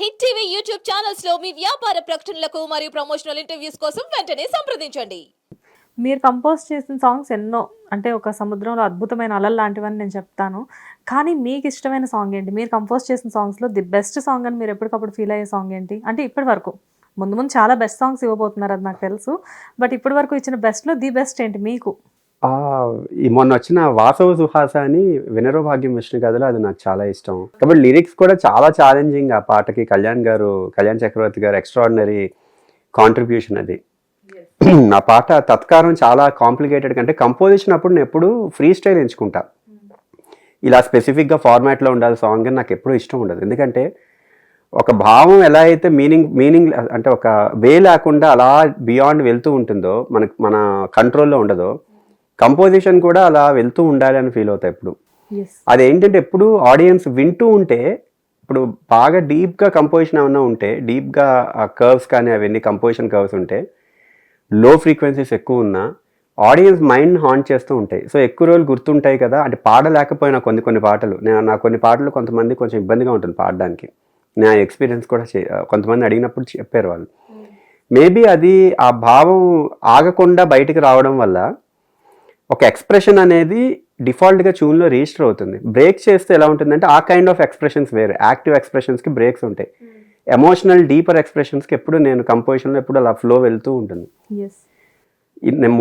Hit TV YouTube ఛానల్స్లో మీ వ్యాపార ప్రకటనలకు మరియు ప్రమోషనల్ ఇంటర్వ్యూస్ కోసం వెంటనే సంప్రదించండి. మీరు కంపోజ్ చేసిన సాంగ్స్ ఎన్నో అంటే ఒక సముద్రంలో అద్భుతమైన అలలు లాంటివని నేను చెప్తాను. కానీ మీకు ఇష్టమైన సాంగ్ ఏంటి? మీరు కంపోజ్ చేసిన సాంగ్స్లో ది బెస్ట్ సాంగ్ అని మీరు ఎప్పటికప్పుడు ఫీల్ అయ్యే సాంగ్ ఏంటి? అంటే ఇప్పటి వరకు. ముందు ముందు చాలా బెస్ట్ సాంగ్స్ ఇవ్వబోతున్నారు అది నాకు తెలుసు. బట్ ఇప్పటి వరకు ఇచ్చిన బెస్ట్లో ది బెస్ట్ ఏంటి మీకు? ఈ మొన్న వచ్చిన వాసవ సుహాస అని వినరో భాగ్యం విష్ణు కథలో అది నాకు చాలా ఇష్టం. కాబట్టి లిరిక్స్ కూడా చాలా ఛాలెంజింగ్ ఆ పాటకి. కళ్యాణ్ గారు కళ్యాణ్ చక్రవర్తి గారు ఎక్స్ట్రాడినరీ కాంట్రిబ్యూషన్ అది. ఆ పాట తత్కారం చాలా కాంప్లికేటెడ్ కంటే కంపోజిషన్ అప్పుడు నేను ఎప్పుడు ఫ్రీ స్టైల్ ఎంచుకుంటా. ఇలా స్పెసిఫిక్గా ఫార్మాట్లో ఉండాలి సాంగ్ అని నాకు ఎప్పుడూ ఇష్టం ఉండదు. ఎందుకంటే ఒక భావం ఎలా అయితే మీనింగ్ మీనింగ్ అంటే ఒక వే లేకుండా అలా బియాండ్ వెళ్తూ ఉంటుందో మనకు మన కంట్రోల్లో ఉండదో కంపోజిషన్ కూడా అలా వెళ్తూ ఉండాలి అని ఫీల్ అవుతాయి ఇప్పుడు ఎస్ అదేంటంటే ఎప్పుడు ఆడియన్స్ వింటూ ఉంటే ఇప్పుడు బాగా డీప్గా కంపోజిషన్ ఏమన్నా ఉంటే డీప్గా ఆ కర్వ్స్ కానీ అవన్నీ కంపోజిషన్ కర్వ్స్ ఉంటే లో ఫ్రీక్వెన్సీస్ ఎక్కువ ఉన్నా ఆడియన్స్ మైండ్ హాంట్ చేస్తూ ఉంటాయి. సో ఎక్కువ రోజులు గుర్తుంటాయి కదా అంటే పాడలేకపోయినా కొన్ని కొన్ని పాటలు. నేను నా కొన్ని పాటలు కొంతమంది కొంచెం ఇబ్బందిగా ఉంటుంది పాడడానికి. నా ఎక్స్పీరియన్స్ కూడా చే కొంతమంది అడిగినప్పుడు చెప్పారు వాళ్ళు. మేబీ అది ఆ భావం ఆగకుండా బయటికి రావడం వల్ల ఒక ఎక్స్ప్రెషన్ అనేది డిఫాల్ట్గా ట్యూన్లో రిజిస్టర్ అవుతుంది. బ్రేక్ చేస్తే ఎలా ఉంటుందంటే ఆ కైండ్ ఆఫ్ ఎక్స్ప్రెషన్స్ వేరే. యాక్టివ్ ఎక్స్ప్రెషన్స్కి బ్రేక్స్ ఉంటాయి. ఎమోషనల్ డీపర్ ఎక్స్ప్రెషన్స్కి ఎప్పుడు నేను కంపోజిషన్లో ఎప్పుడు అలా ఫ్లో వెళ్తూ ఉంటుంది.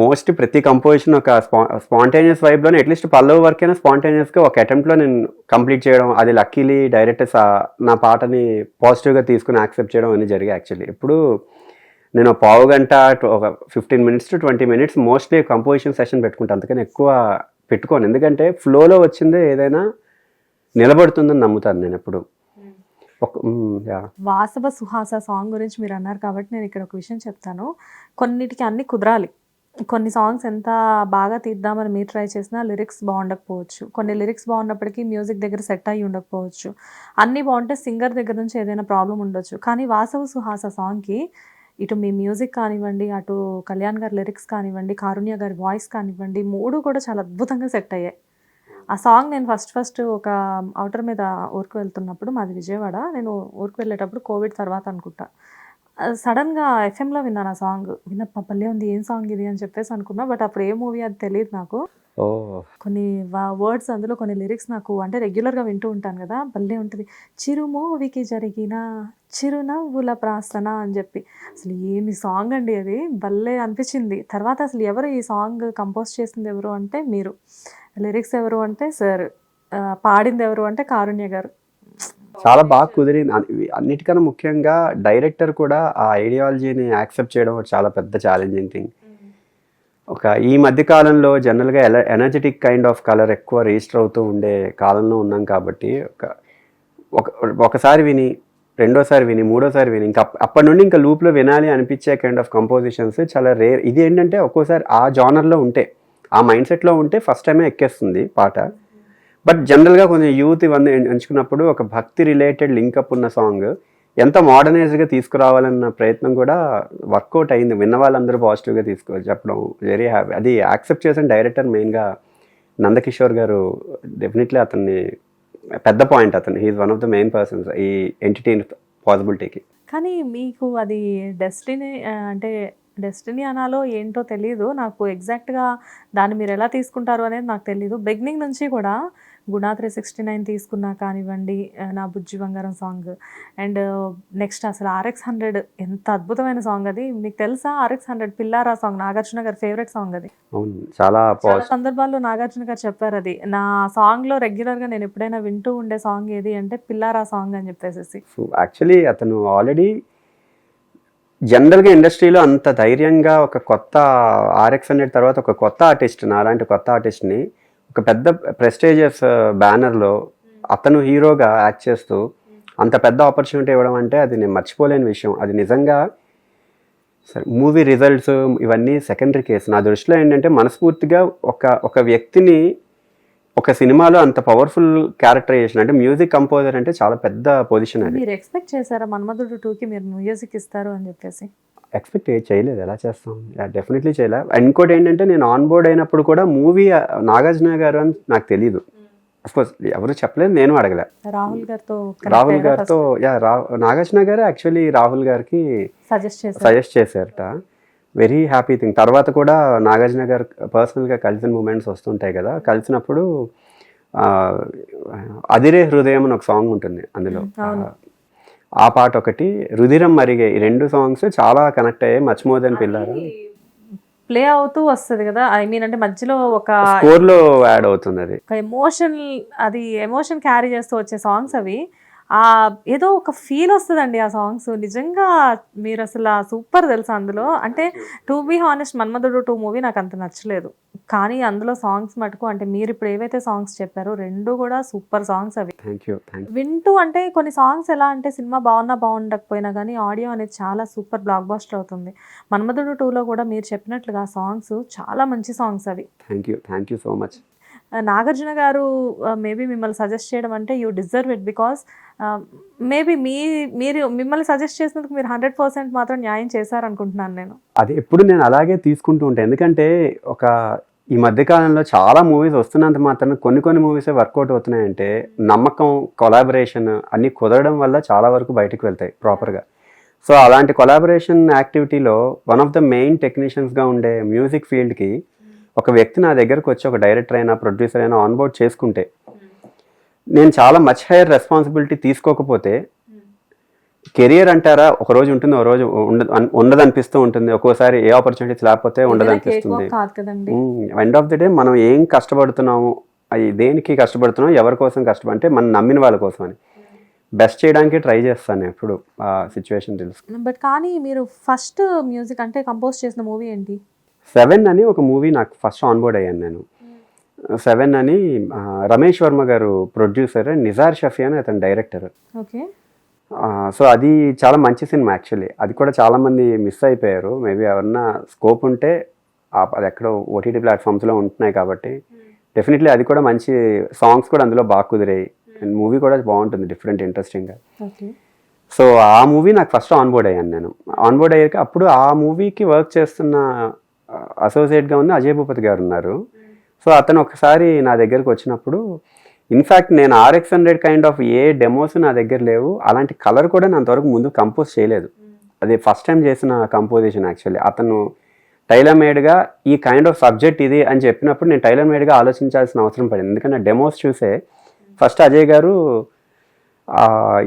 మోస్ట్ ప్రతి కంపోజిషన్ ఒక స్పా స్పాంటేనియస్ వైబ్లోనే అట్లీస్ట్ పల్లవ వరకు అయినా స్పాంటేనియస్గా ఒక అటెంప్ట్లో నేను కంప్లీట్ చేయడం అది లక్కీలీ డైరెక్టర్స్ నా పాటని పాజిటివ్గా తీసుకుని యాక్సెప్ట్ చేయడం అని జరిగాయి యాక్చువల్లీ ఇప్పుడు నేను పావు గంట ఒక fifteen minutes to twenty minutes mostly composition session పెట్టుకుంటాను అందుకని ఎక్కువ పెట్టుకోను. ఎందుకంటే ఫ్లోలో వచ్చిందే ఏదైనా నిలబడుతుందని నమ్ముతాను నేను ఎప్పుడు. యా వాసవ సుహాస సాంగ్ గురించి మీరు అన్నారు కాబట్టి నేను ఇక్కడ ఒక విషయం చెప్తాను. కొన్నిటికి అన్ని కుదరాలి. కొన్ని సాంగ్స్ ఎంత బాగా తీద్దామని మీరు ట్రై చేసినా లిరిక్స్ బాగుండకపోవచ్చు. కొన్ని లిరిక్స్ బాగున్నప్పటికీ మ్యూజిక్ దగ్గర సెట్ అయ్యి ఉండకపోవచ్చు. అన్నీ బాగుంటే సింగర్ దగ్గర నుంచి ఏదైనా ప్రాబ్లం ఉండొచ్చు. కానీ వాసవ సుహాస సాంగ్కి ఇటు మీ మ్యూజిక్ కానివ్వండి అటు కళ్యాణ్ గారి లిరిక్స్ కానివ్వండి కారుణ్య గారి వాయిస్ కానివ్వండి మూడు కూడా చాలా అద్భుతంగా సెట్ అయ్యాయి. ఆ సాంగ్ నేను ఫస్ట్ ఫస్ట్ ఒక అవుటర్ మీద ఊరికి వెళ్తున్నప్పుడు మాది విజయవాడ. నేను ఊరికి వెళ్ళేటప్పుడు కోవిడ్ తర్వాత అనుకుంటా. సడన్గా ఎఫ్ఎంలో విన్నాను ఆ సాంగ్ విన్న పల్లె ఉంది ఏం సాంగ్ ఇది అని చెప్పేసి అనుకున్నా బట్ అప్పుడు ఏ మూవీ అది తెలియదు నాకు. కొన్ని వర్డ్స్ అందులో కొన్ని లిరిక్స్ నాకు అంటే రెగ్యులర్గా వింటూ ఉంటాను కదా భలే ఉంటుంది. చిరుమూవికి జరిగిన చిరునవ్వుల ప్రార్థన అని చెప్పి. అసలు ఏమి సాంగ్ అండి అది భలే అనిపించింది. తర్వాత అసలు ఎవరు ఈ సాంగ్ కంపోజ్ చేసింది ఎవరు అంటే మీరు. లిరిక్స్ ఎవరు అంటే సార్ పాడింది ఎవరు అంటే కారుణ్య గారు. చాలా బాగా కుదిరింది. అన్ని- అన్నిటికన్నా ముఖ్యంగా డైరెక్టర్ కూడా ఆ ఐడియాలజీని యాక్సెప్ట్ చేయడం చాలా పెద్ద ఛాలెంజింగ్ థింగ్ ఒక ఈ మధ్య కాలంలో జనరల్గా ఎల ఎనర్జెటిక్ కైండ్ ఆఫ్ కలర్ ఎక్కువ రిజిస్టర్ అవుతూ ఉండే కాలంలో ఉన్నాం కాబట్టి ఒక ఒక ఒకసారి విని రెండోసారి విని మూడోసారి విని ఇంకా అప్పటి నుండి ఇంకా లూప్లో వినాలి అనిపించే కైండ్ ఆఫ్ కంపోజిషన్స్ చాలా రేర్. ఇది ఏంటంటే ఒక్కోసారి ఆ జానర్లో ఉంటే ఆ మైండ్ సెట్లో ఉంటే ఫస్ట్ టైమే ఎక్కేస్తుంది పాట. బట్ జనరల్గా కొంచెం యూత్ ఇవన్నీ ఎంచుకున్నప్పుడు ఒక భక్తి రిలేటెడ్ లింకప్ ఉన్న సాంగ్ ఎంత మోడర్నైజ్గా తీసుకురావాలన్న ప్రయత్నం కూడా వర్కౌట్ అయింది. విన్న వాళ్ళందరూ పాజిటివ్గా తీసుకో చెప్పడం వెరీ హ్యాపీ అది యాక్సెప్ట్ చేసిన డైరెక్టర్ మెయిన్గా నందకిషోర్ గారు డెఫినెట్లీ అతన్ని పెద్ద పాయింట్ అతను. He's one of the main persons ఈ ఎంటర్టైన్ పాసిబిలిటీకి కానీ మీకు అది డెస్టినీ అంటే డెస్టినీ అనాలో ఏంటో తెలియదు నాకు ఎగ్జాక్ట్గా దాన్ని మీరు ఎలా తీసుకుంటారు అనేది నాకు తెలియదు బిగినింగ్ నుంచి కూడా గుణా త్రీ సిక్స్టీ నైన్ తీసుకున్నా కానివ్వండి నా Bujji Bangaram song and next అసలు ఆర్ఎక్స్ హండ్రెడ్ ఎంత అద్భుతమైన సాంగ్ అది. మీకు తెలుసా RX hundred Pillaraa song Nagarjuna garu favourite song అది. చాలా సందర్భాల్లో నాగార్జున గారు చెప్పారు అది. నా సాంగ్లో రెగ్యులర్గా నేను ఎప్పుడైనా వింటూ ఉండే సాంగ్ ఏది అంటే పిల్లారా సాంగ్ అని చెప్పేసి యాక్చువల్లీ అతను ఆల్రెడీ జనరల్గా ఇండస్ట్రీలో అంత ధైర్యంగా ఒక కొత్త ఆర్ఎక్స్ హండ్రెడ్ తర్వాత ఒక కొత్త ఆర్టిస్ట్ నాలాంటి కొత్త ఆర్టిస్ట్ని ఒక పెద్ద ప్రెస్టేజియస్ బ్యానర్లో అతను హీరోగా యాక్ట్ చేస్తూ అంత పెద్ద ఆపర్చునిటీ ఇవ్వడం అంటే అది నేను మర్చిపోలేని విషయం. అది నిజంగా సరే మూవీ రిజల్ట్స్ ఇవన్నీ సెకండరీ కేసు. నా దృష్టిలో ఏంటంటే మనస్ఫూర్తిగా ఒక ఒక వ్యక్తిని ఒక సినిమాలో అంత పవర్ఫుల్ క్యారెక్టరైజేషన్ అంటే మ్యూజిక్ కంపోజర్ అంటే చాలా పెద్ద పొజిషన్ అది. మీరు ఎక్స్పెక్ట్ చేశారా మన్మధుడు టూకి మీరు మ్యూజిక్ ఇస్తారు అని చెప్పేసి? ఎక్స్పెక్ట్ చేయలేదు. ఎలా చేస్తాం? డెఫినెట్లీ చేయలే. అండ్ ఇంకోటి ఏంటంటే నేను ఆన్ బోర్డ్ అయినప్పుడు కూడా మూవీ నాగార్జున గారు అని నాకు తెలియదు కోర్స్ ఎవరు చెప్పలేదు నేను అడగలే. రాహుల్ గారితో రాహుల్ గారితో యా రా నాగార్జున గారు యాక్చువల్లీ రాహుల్ గారికి సజెస్ట్ చేశారు. సజెస్ట్ చేశారట. Very happy thing. తర్వాత కూడా నాగార్జున గారు పర్సనల్గా కలిసిన మూమెంట్స్ వస్తుంటాయి కదా. కలిసినప్పుడు అదిరే హృదయం అని ఒక సాంగ్ ఉంటుంది అందులో. ఆ పాట ఒకటి రుధిరం మరిగే ఈ రెండు సాంగ్స్ చాలా కనెక్ట్ అయ్యాయి much more then Pillaraa? Play అవుతూ వస్తుంది కదా ఐ మీన్ అంటే మధ్యలో ఒక స్కోర్లో యాడ్ అవుతుంది అది ఎమోషన్ అది ఎమోషన్ క్యారీ చేస్తూ వచ్చే సాంగ్స్ అవి. ఏదో ఒక ఫీల్ వస్తుందండి ఆ సాంగ్స్ నిజంగా మీరు అసలు సూపర్ తెలుసు అందులో? అంటే to be honest Manmadhudu two movie నాకు అంత నచ్చలేదు. కానీ అందులో సాంగ్స్ మటుకు అంటే మీరు ఇప్పుడు ఏవైతే సాంగ్స్ చెప్పారో రెండు కూడా సూపర్ సాంగ్స్ అవి. వింటూ అంటే కొన్ని సాంగ్స్ ఎలా అంటే సినిమా బాగున్నా బాగుండకపోయినా కానీ ఆడియో అనేది చాలా సూపర్ బ్లాక్ బాస్టర్ అవుతుంది. మన్మధుడు టూలో కూడా మీరు చెప్పినట్లుగా సాంగ్స్ చాలా మంచి సాంగ్స్ అవి. Thank you thank you so much Uh, Nagarjuna garu uh, maybe మిమ్మల్ని సజెస్ట్ చేయడం అంటే you deserve it because maybe మీ మీరు మిమ్మల్ని సజెస్ట్ చేసినందుకు మీరు హండ్రెడ్ పర్సెంట్ మాత్రం న్యాయం చేశారనుకుంటున్నాను నేను. అది ఎప్పుడు నేను అలాగే తీసుకుంటూ ఉంటాను ఎందుకంటే ఒక ఈ మధ్యకాలంలో చాలా మూవీస్ వస్తున్నంత మాత్రం కొన్ని కొన్ని మూవీసే వర్కౌట్ అవుతున్నాయంటే నమ్మకం కొలాబరేషన్ అన్నీ కుదరడం వల్ల చాలా వరకు బయటకు వెళ్తాయి ప్రాపర్గా సో అలాంటి కొలాబరేషన్ యాక్టివిటీలో వన్ ఆఫ్ ద మెయిన్ టెక్నీషియన్స్గా ఉండే మ్యూజిక్ ఫీల్డ్కి ఒక వ్యక్తి నా దగ్గరకు వచ్చి ఒక డైరెక్టర్ అయినా ప్రొడ్యూసర్ అయినా ఆన్బోర్డ్ చేసుకుంటే నేను చాలా మచ్ హైయర్ రెస్పాన్సిబిలిటీ తీసుకోకపోతే కెరియర్ అంటారా ఒక రోజు ఉంటుంది ఒక రోజు ఉండదు అనిపిస్తూ ఉంటుంది. ఒక్కోసారి ఏ ఆపర్చునిటీస్ లేకపోతే ఉండదు అనిపిస్తుంది ఎండ్ ఆఫ్ ది డే మనం ఏం కష్టపడుతున్నాము అది దేనికి కష్టపడుతున్నాం ఎవరి కోసం కష్టపడి అంటే మనం నమ్మిన వాళ్ళ కోసం అని బెస్ట్ చేయడానికి ట్రై చేస్తాను ఎప్పుడు ఆ సిచ్యువేషన్ తెలుసు. బట్ కానీ మీరు ఫస్ట్ మ్యూజిక్ అంటే కంపోజ్ చేసిన మూవీ ఏంటి? సెవెన్ అని ఒక మూవీ నాకు ఫస్ట్ ఆన్బోర్డ్ అయ్యాను నేను. సెవెన్ అని రమేష్ వర్మ గారు ప్రొడ్యూసర్ నిజార్ షఫీ అని అతను డైరెక్టర్. ఓకే. సో అది చాలా మంచి సినిమా యాక్చువల్లీ. అది కూడా చాలా మంది మిస్ అయిపోయారు. మేబీ ఎవరన్నా స్కోప్ ఉంటే అది ఎక్కడో ఓటీటీ ప్లాట్ఫామ్స్లో ఉంటున్నాయి కాబట్టి. డెఫినెట్లీ అది కూడా మంచి సాంగ్స్ కూడా అందులో బాగా కుదిరాయి. అండ్ మూవీ కూడా బాగుంటుంది డిఫరెంట్ ఇంట్రెస్టింగ్గా ఓకే. సో ఆ మూవీ నాకు ఫస్ట్ ఆన్బోర్డ్ అయ్యాను నేను. ఆన్బోర్డ్ అయ్యాక అప్పుడు ఆ మూవీకి వర్క్ చేస్తున్న అసోసియేట్గా ఉన్న అజయ్ భూపతి గారు ఉన్నారు. సో అతను ఒకసారి నా దగ్గరకు వచ్చినప్పుడు ఇన్ఫ్యాక్ట్ నేను RX hundred kind of a demos నా దగ్గర లేవు. అలాంటి కలర్ కూడా నేను అంతవరకు ముందు కంపోజ్ చేయలేదు. అది ఫస్ట్ టైం చేసిన కంపోజిషన్ యాక్చువల్లీ అతను టైలర్ మేడ్గా ఈ కైండ్ ఆఫ్ సబ్జెక్ట్ ఇది అని చెప్పినప్పుడు నేను టైలర్ మేడ్గా ఆలోచించాల్సిన అవసరం పడింది. ఎందుకంటే డెమోస్ చూసే ఫస్ట్ అజయ్ గారు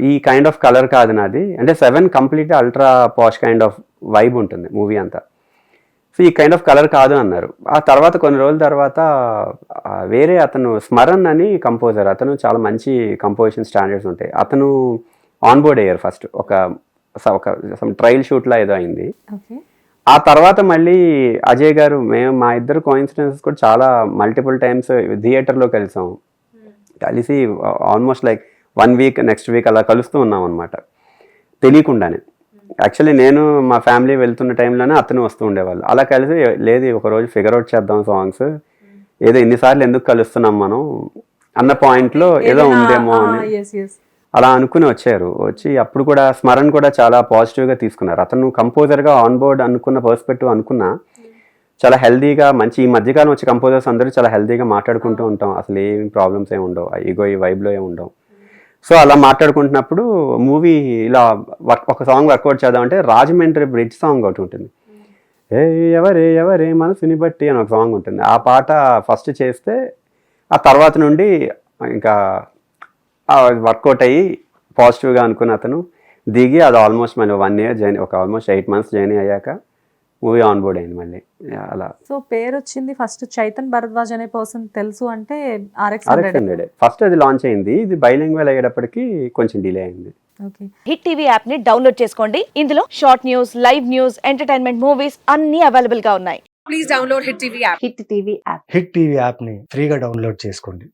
ఈ కైండ్ ఆఫ్ కలర్ కాదు నాది. అంటే seven complete ultra posh kind of vibe ఉంటుంది మూవీ అంతా. సో ఈ కైండ్ ఆఫ్ కలర్ కాదు అన్నారు. ఆ తర్వాత కొన్ని రోజుల తర్వాత వేరే అతను స్మరణ్ అని కంపోజర్ అతను చాలా మంచి కంపోజిషన్ స్టాండర్డ్స్ ఉంటాయి. అతను ఆన్బోర్డ్ అయ్యారు ఫస్ట్ ఒక ఒక ట్రయల్ షూట్లో ఏదో అయింది. ఆ తర్వాత మళ్ళీ అజయ్ గారు మేము మా ఇద్దరు కోయిన్సిడెన్సెస్ కూడా చాలా మల్టిపుల్ టైమ్స్ థియేటర్లో కలిసాం. కలిసి almost like one week next week అలా కలుస్తూ ఉన్నాం అనమాట తెలియకుండానే. యాక్చువల్లీ నేను మా ఫ్యామిలీ వెళ్తున్న టైంలోనే అతను వస్తూ ఉండేవాళ్ళు. అలా కలిసి లేదు ఒక రోజు ఫిగర్ అవుట్ చేద్దాం సాంగ్స్ ఏదో ఇన్నిసార్లు ఎందుకు కలుస్తున్నాం మనం? అన్న పాయింట్లో ఏదో ఉందేమో అని అలా అనుకుని వచ్చారు. వచ్చి అప్పుడు కూడా స్మరణ్ కూడా చాలా పాజిటివ్గా తీసుకున్నారు. అతను కంపోజర్గా ఆన్ బోర్డ్ అనుకున్న పర్స్పెక్టివ్ అనుకున్నా చాలా హెల్దీగా మంచి ఈ మధ్యకాలం వచ్చే కంపోజర్స్ అందరూ చాలా హెల్దీగా మాట్లాడుకుంటూ ఉంటాం. అసలు ఏం ప్రాబ్లమ్స్ ఏమి ఉండవు. ఈగో ఈ వైబ్లో ఏమి ఉండవు. సో అలా మాట్లాడుకుంటున్నప్పుడు మూవీ ఇలా వర్క్ ఒక సాంగ్ వర్కౌట్ చేద్దామంటే రాజమండ్రి బ్రిడ్జ్ సాంగ్ ఒకటి ఉంటుంది. ఏ ఎవరే ఎవరే మనసుని బట్టి అని ఒక సాంగ్ ఉంటుంది. ఆ పాట ఫస్ట్ చేస్తే ఆ తర్వాత నుండి ఇంకా వర్కౌట్ అయ్యి పాజిటివ్గా అనుకున్న అతను దిగి అది ఆల్మోస్ట్ మన వన్ ఇయర్ జర్నీ ఒక ఆల్మోస్ట్ ఎయిట్ మంత్స్ జర్నీ అయ్యాక మూవీ ఆన్ బోర్డ్ అయింది మళ్ళీ. అలా. సో పేరు వచ్చింది ఫస్ట్ చైతన్ భరద్వాజ్ అనే పర్సన్ తెలుసు అంటే ఆర్ఎక్స్ హండ్రెడ్ ఫస్ట్ అది లాంచ్ అయింది. ఇది బైలింగ్వెల్ అయ్యేటప్పటికి కొంచెం డిలే అయింది. ఓకే హిట్ టీవీ యాప్ని డౌన్లోడ్ చేసుకోండి. ఇందులో short news live news entertainment movies అన్ని అవైలబుల్గా ఉన్నాయి. హిట్ టీవీ యాప్ని ఫ్రీగా డౌన్లోడ్ చేసుకోండి.